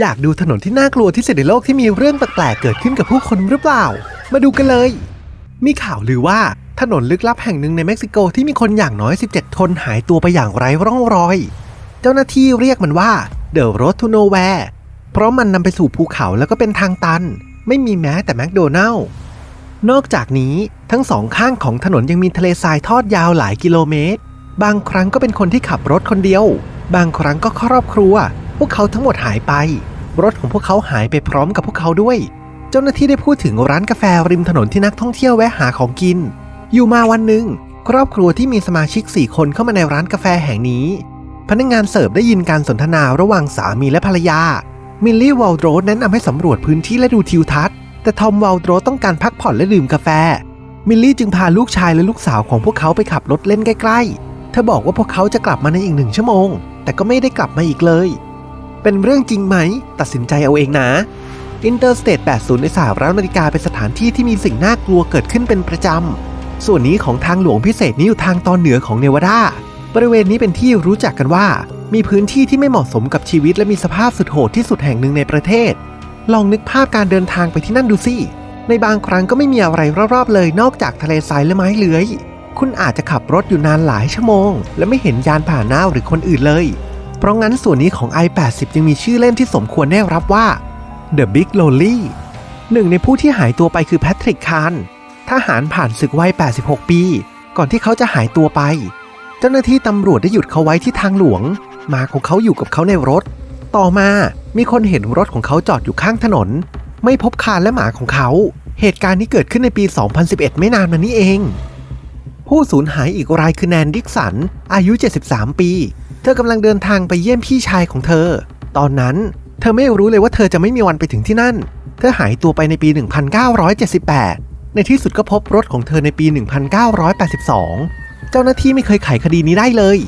อยากดูถนนที่น่ากลัวที่สุดในโลกที่มีเรื่องแปลกๆเกิดขึ้นกับผู้คนหรือเปล่า มาดูกันเลย มีข่าวลือว่าถนนลึกลับแห่งหนึ่งในเม็กซิโกที่มีคนอย่างน้อย 17 คนหายตัวไปอย่างไร้ร่องรอย เจ้าหน้าที่เรียกมันว่า The Road to Nowhere เพราะมันนำไปสู่ภูเขาแล้วก็เป็นทางตัน ไม่มีแม้แต่แมคโดนัลล์นอกจากนี้ทั้งสองข้างของถนนยังมีทะเลทรายทอดยาวหลายกิโลเมตร บางครั้งก็เป็นคนที่ขับรถคนเดียว บางครั้งก็ครอบครัว วกเขาทั้งหมดหายไป รถของพวกเขาหายไปพร้อมกับพวกเขาด้วย เจ้าหน้าที่ได้พูดถึงร้านกาแฟริมถนนที่นักท่องเที่ยวแวะหาของกิน อยู่มาวันหนึ่งครอบครัวที่มีสมาชิก 4 คนเข้ามาในร้านกาแฟแห่งนี้ พนักงานเสิร์ฟได้ยินการสนทนาระหว่างสามีและภรรยา มิลลี่วอลโดรแนะนำให้สำรวจพื้นที่และดูทิวทัศน์ แต่ทอมวอลโดรต้องการพักผ่อนและดื่มกาแฟ มิลลี่จึงพาลูกชายและลูกสาวของพวกเขาไปขับรถเล่นใกล้ๆ เธอบอกว่าพวกเขาจะกลับมาในอีกหนึ่งชั่วโมง แต่ก็ไม่ได้กลับมาอีกเลย เป็นเรื่องจริงไหม ตัดสินใจเอาเองนะอินเตอร์สเตท80 ในสหรัฐอเมริกาเป็นสถานที่ที่มีสิ่งน่ากลัวเกิดขึ้นเป็นประจำ ส่วนนี้ของทางหลวงพิเศษนี้อยู่ทางตอนเหนือของเนวาดา บริเวณนี้เป็นที่รู้จักกันว่า มีพื้นที่ที่ไม่เหมาะสมกับชีวิตและมีสภาพสุดโหดที่สุดแห่งหนึ่งในประเทศ ลองนึกภาพการเดินทางไปที่นั่นดูสิ ในบางครั้งก็ไม่มีอะไรรอบๆ เลยนอกจากทะเลทรายและไม้เลื้อย คุณอาจจะขับรถอยู่นานหลายชั่วโมง และไม่เห็นยานผ่านหน้าหรือคนอื่นเลย เพราะงั้นส่วนนี้ของ i80 จึงมีชื่อเล่นที่สมควรได้รับว่า The Big Lonely หนึ่งในผู้ที่หายตัวไปคือแพทริกคานทหารผ่านศึกวัย 86 ปี ก่อนที่เขาจะหายตัวไป เจ้าหน้าที่ตำรวจได้หยุดเขาไว้ที่ทางหลวงหมาของเขาอยู่กับเขาในรถ ต่อมามีคนเห็นรถของเขาจอดอยู่ข้างถนน ไม่พบคานและหมาของเขา เหตุการณ์นี้เกิดขึ้นในปี 2011 ไม่นานมานี้เอง ผู้สูญหายอีกรายคือแนนดิกสัน อายุ 73 ปี เธอกำลังเดินทางไปเยี่ยมพี่ชายของเธอ ตอนนั้นเธอไม่รู้เลยว่าเธอจะไม่มีวันไปถึงที่นั่น เธอหายตัวไปในปี 1978 ในที่สุดก็พบรถของเธอในปี 1982 เจ้าหน้าที่ไม่เคยไขคดีนี้ได้เลย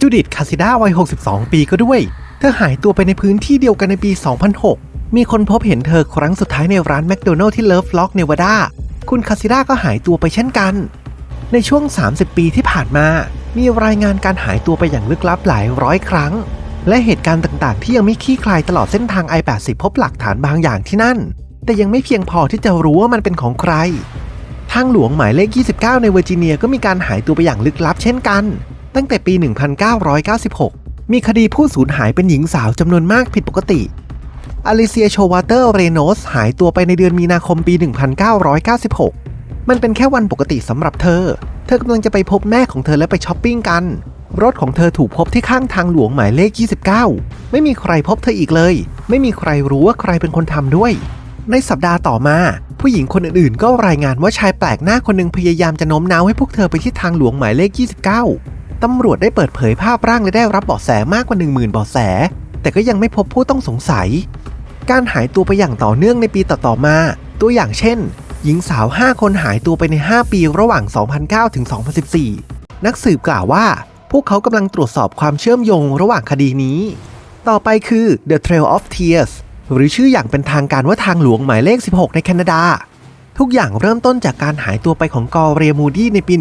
จูดิตคาซิด้าวัย 62 ปีก็ด้วย เธอหายตัวไปในพื้นที่เดียวกันในปี 2006 มีคนพบเห็นเธอครั้งสุดท้ายในร้านแมคโดนัลล์ที่เลิฟล็อกเนวาดา คุณคาซิด้าก็หายตัวไปเช่นกัน ในช่วง 30 ปีที่ผ่านมา มีรายงานการหายตัวไปอย่างลึกลับหลายร้อยครั้ง และเหตุการณ์ต่างๆ ที่ยังไม่คลี่คลายตลอดเส้นทาง i80 พบหลักฐานบางอย่างที่นั่น แต่ยังไม่เพียงพอที่จะรู้ว่ามันเป็นของใคร ทางหลวงหมายเลข 29 ในเวอร์จิเนียก็มีการหายตัวไปอย่างลึกลับเช่นกัน ตั้งแต่ปี 1996 มีคดีผู้สูญหายเป็นหญิงสาวจำนวนมากผิดปกติอลิเซียโชวาเตอร์เรโนสหายตัวไปในเดือนมีนาคมปี 1996 มันเป็นแค่วันปกติสำหรับเธอ เธอกำลังจะไปพบแม่ของเธอและไปช้อปปิ้งกัน รถของเธอถูกพบที่ข้างทางหลวงหมายเลข 29 ไม่มีใครพบเธออีกเลย ไม่มีใครรู้ว่าใครเป็นคนทำด้วย ในสัปดาห์ต่อมา ผู้หญิงคนอื่นๆ ก็รายงานว่าชายแปลกหน้าคนหนึ่งพยายามจะโน้มน้าวให้พวกเธอไปที่ทางหลวงหมายเลข 29 ตำรวจได้เปิดเผยภาพร่างและได้รับเบาะแสมากกว่า 10,000เบาะแส แต่ก็ยังไม่พบผู้ต้องสงสัย การหายตัวไปอย่างต่อเนื่องในปีต่อๆมา ตัวอย่างเช่น หญิงสาว 5 คนหายตัวไปใน 5 ปีระหว่าง 2009 ถึง 2014 นักสืบกล่าวว่า พวกเขากำลังตรวจสอบความเชื่อมโยงระหว่างคดีนี้ ต่อไปคือ The Trail of Tears หรือชื่ออย่างเป็นทางการว่าทางหลวงหมายเลข 16 ในแคนาดา ทุกอย่างเริ่มต้นจากการหายตัวไปของกอเรียมูดี้ในปี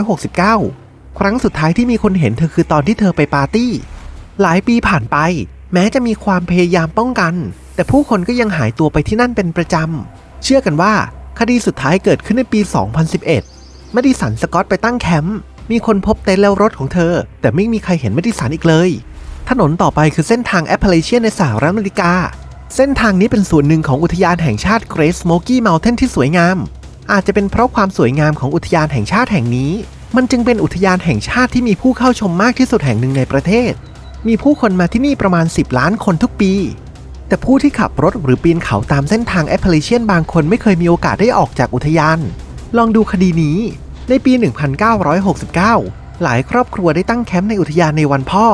1969 ครั้งสุดท้ายที่มีคนเห็นเธอคือตอนที่เธอไปปาร์ตี้ หลายปีผ่านไป แม้จะมีความพยายามป้องกัน แต่ผู้คนก็ยังหายตัวไปที่นั่นเป็นประจำเชื่อกันว่า คดีสุดท้ายเกิดขึ้นในปี 2011 มดิสันสกอตไปตั้งแคมป์ มีคนพบเต็นท์แล้วรถของเธอ แต่ไม่มีใครเห็นมดิสันอีกเลย ถนนต่อไปคือเส้นทางแอปเปิลเชียนในสหรัฐอเมริกา เส้นทางนี้เป็นส่วนหนึ่งของอุทยานแห่งชาติเกร t Smoky Mountain ที่สวยงาม อาจจะเป็นเพราะความสวยงามของอุทยานแห่งชาติแห่งนี้ มันจึงเป็นอุทยานแห่งชาติที่มีผู้เข้าชมมากที่สุดแห่งหนึ่งในประเทศ มีผู้คนมาที่นี่ประมาณ 10 ล้านคนทุกปี แต่ผู้ที่ขับรถหรือปีนเขาตามเส้นทางแอปเปิลเชียนบางคนไม่เคยมีโอกาสได้ออกจากอุทยาน ลองดูคดีนี้ ในปี 1969 หลายครอบครัวได้ตั้งแคมป์ในอุทยานในวันพ่อ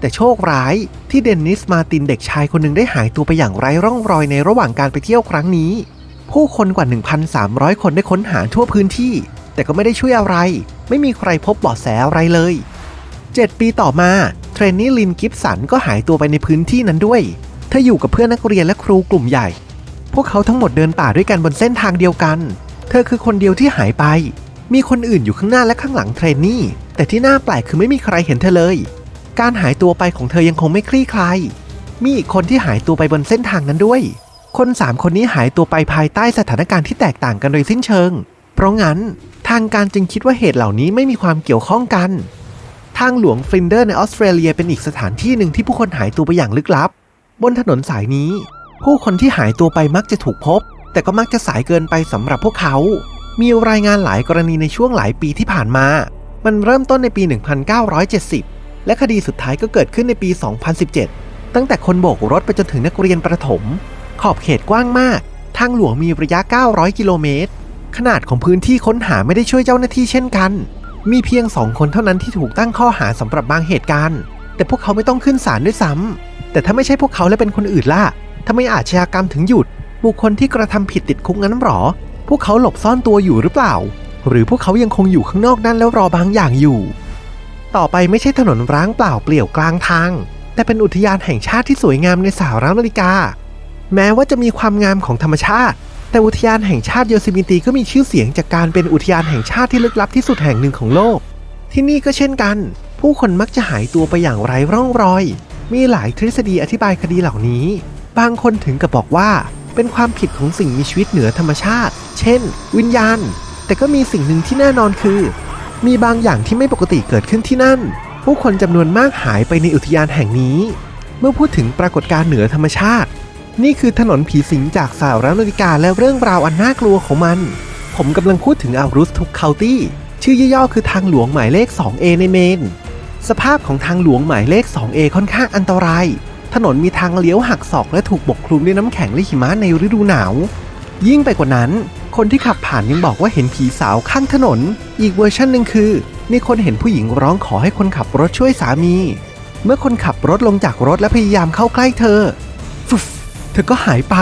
แต่โชคร้ายที่เดนนิสมาตินเด็กชายคนหนึ่งได้หายตัวไปอย่างไร้ร่องรอยในระหว่างการไปเที่ยวครั้งนี้ ผู้คนกว่า 1,300 คนได้ค้นหาทั่วพื้นที่ แต่ก็ไม่ได้ช่วยอะไร ไม่มีใครพบเบาะแสอะไรเลย 7 ปีต่อมาเทรนนี่ลินกิฟสันก็หายตัวไปในพื้นที่นั้นด้วย เธออยู่กับเพื่อนนักเรียนและครูกลุ่มใหญ่ พวกเขาทั้งหมดเดินป่าด้วยกันบนเส้นทางเดียวกัน เธอคือคนเดียวที่หายไป มีคนอื่นอยู่ข้างหน้าและข้างหลังเทรนนี่ แต่ที่น่าแปลกคือไม่มีใครเห็นเธอเลย การหายตัวไปของเธอยังคงไม่คลี่คลาย มีอีกคนที่หายตัวไปบนเส้นทางนั้นด้วย คนสามคนนี้หายตัวไปภายใต้สถานการณ์ที่แตกต่างกันโดยสิ้นเชิง เพราะงั้นทางการจึงคิดว่าเหตุเหล่านี้ไม่มีความเกี่ยวข้องกัน ทางหลวงฟินเดอร์ในออสเตรเลียเป็นอีกสถานที่หนึ่งที่ผู้คนหายตัวไปอย่างลึกลับ บนถนนสายนี้ ผู้คนที่หายตัวไปมักจะถูกพบ แต่ก็มักจะสายเกินไปสำหรับพวกเขา มีรายงานหลายกรณีในช่วงหลายปีที่ผ่านมา มันเริ่มต้นในปี 1970 และคดีสุดท้ายก็เกิดขึ้นในปี 2017 ตั้งแต่คนโบกรถไปจนถึงนักเรียนประถม ขอบเขตกว้างมาก ทางหลวงมีระยะ 900 กิโลเมตร ขนาดของพื้นที่ค้นหาไม่ได้ช่วยเจ้าหน้าที่เช่นกัน มีเพียงสองคนเท่านั้นที่ถูกตั้งข้อหาสำหรับบางเหตุการณ์ แต่พวกเขาไม่ต้องขึ้นศาลด้วยซ้ำ แต่ถ้าไม่ใช่พวกเขาและเป็นคนอื่นล่ะทำไมอาชญากรรมถึงหยุด บุคคลที่กระทำผิดติดคุกงั้นหรอ พวกเขาหลบซ่อนตัวอยู่หรือเปล่า หรือพวกเขายังคงอยู่ข้างนอกนั่นแล้วรอบางอย่างอยู่ ต่อไปไม่ใช่ถนนร้างเปล่าเปลี่ยวกลางทาง แต่เป็นอุทยานแห่งชาติที่สวยงามในสหรัฐอเมริกา แม้ว่าจะมีความงามของธรรมชาติ แต่อุทยานแห่งชาติโยซิมิตีก็มีชื่อเสียงจากการเป็นอุทยานแห่งชาติที่ลึกลับที่สุดแห่งหนึ่งของโลก ที่นี่ก็เช่นกัน ผู้คนมักจะหายตัวไปอย่างไร้ร่องรอย มีหลายทฤษฎีอธิบายคดีเหล่านี้ บางคนถึงกับบอกว่า เป็นความผิดของสิ่งมีชีวิตเหนือธรรมชาติ เช่น วิญญาณ แต่ก็มีสิ่งหนึ่งที่แน่นอนคือ มีบางอย่างที่ไม่ปกติเกิดขึ้นที่นั่น ผู้คนจำนวนมากหายไปในอุทยานแห่งนี้ เมื่อพูดถึงปรากฏการณ์เหนือธรรมชาติ นี่คือถนนผีสิงจากสหรัฐอเมริกาและเรื่องราวอันน่ากลัวของมัน ผมกำลังพูดถึงอารุสทุกเคาตี้ชื่อย่อๆคือทางหลวงหมายเลข 2A ในเมน สภาพของทางหลวงหมายเลข 2A ค่อนข้างอันตราย ถนนมีทางเลี้ยวหักศอกและถูกปกคลุมด้วยน้ำแข็งและหิมะในฤดูหนาว ยิ่งไปกว่านั้น คนที่ขับผ่านยังบอกว่าเห็นผีสาวข้างถนน อีกเวอร์ชันหนึ่งคือ มีคนเห็นผู้หญิงร้องขอให้คนขับรถช่วยสามี เมื่อคนขับรถลงจากรถและพยายามเข้าใกล้เธอฟึบเธอก็หายไป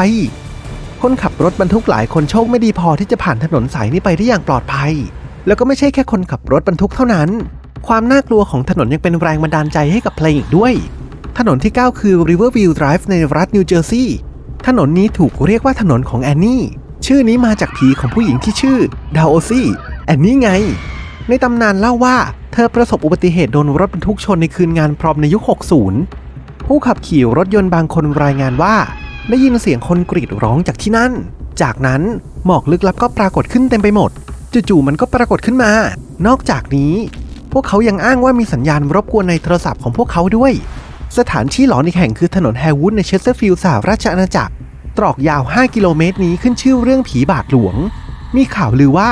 คนขับรถบรรทุกหลายคนโชคไม่ดีพอที่จะผ่านถนนสายนี้ไปได้อย่างปลอดภัย แล้วก็ไม่ใช่แค่คนขับรถบรรทุกเท่านั้น ความน่ากลัวของถนนยังเป็นแรงบันดาลใจให้กับเพลงอีกด้วย ถนนที่ 9 คือ Riverview Drive ในรัฐนิวเจอร์ซีย์ถนนนี้ถูกเรียกว่าถนนของแอนนี่ ชื่อนี้มาจากผีของผู้หญิงที่ชื่อดาโอซี่แอนนี่ไง ในตำนานเล่าว่าเธอประสบอุบัติเหตุโดนรถบรรทุกชนในคืนงานพรอมในยุค 60 ผู้ขับขี่รถยนต์บางคนรายงานว่า ได้ยินเสียงคนกรีดร้องจากที่นั่น จากนั้นหมอกลึกลับก็ปรากฏขึ้นเต็มไปหมดจู่ๆมันก็ปรากฏขึ้นมา นอกจากนี้ พวกเขายังอ้างว่ามีสัญญาณรบกวนในโทรศัพท์ของพวกเขาด้วย สถานที่หลอนอีกแห่งคือถนนแฮร์วูดในเชสเตอร์ฟิลด์สหราชอาณาจักร ตรอกยาว 5 กิโลเมตรนี้ขึ้นชื่อเรื่องผีบาทหลวง มีข่าวลือว่า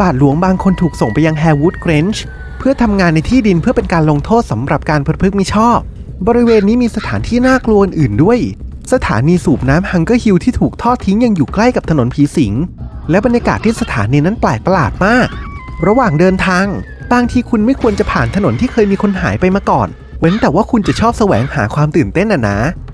บาทหลวงบางคนถูกส่งไปยังแฮร์วูดเกรนช์เพื่อทำงานในที่ดินเพื่อเป็นการลงโทษสำหรับการประพฤติมิชอบ บริเวณนี้มีสถานที่น่ากลัวอื่นด้วย สถานีสูบน้ำฮังเกอร์ฮิลที่ถูกทอดทิ้งยังอยู่ใกล้กับถนนผีสิง และบรรยากาศที่สถานีนั้นแปลกประหลาดมาก ระหว่างเดินทาง บางทีคุณไม่ควรจะผ่านถนนที่เคยมีคนหายไปมาก่อน เว้นแต่ว่าคุณจะชอบแสวงหาความตื่นเต้นอะนะ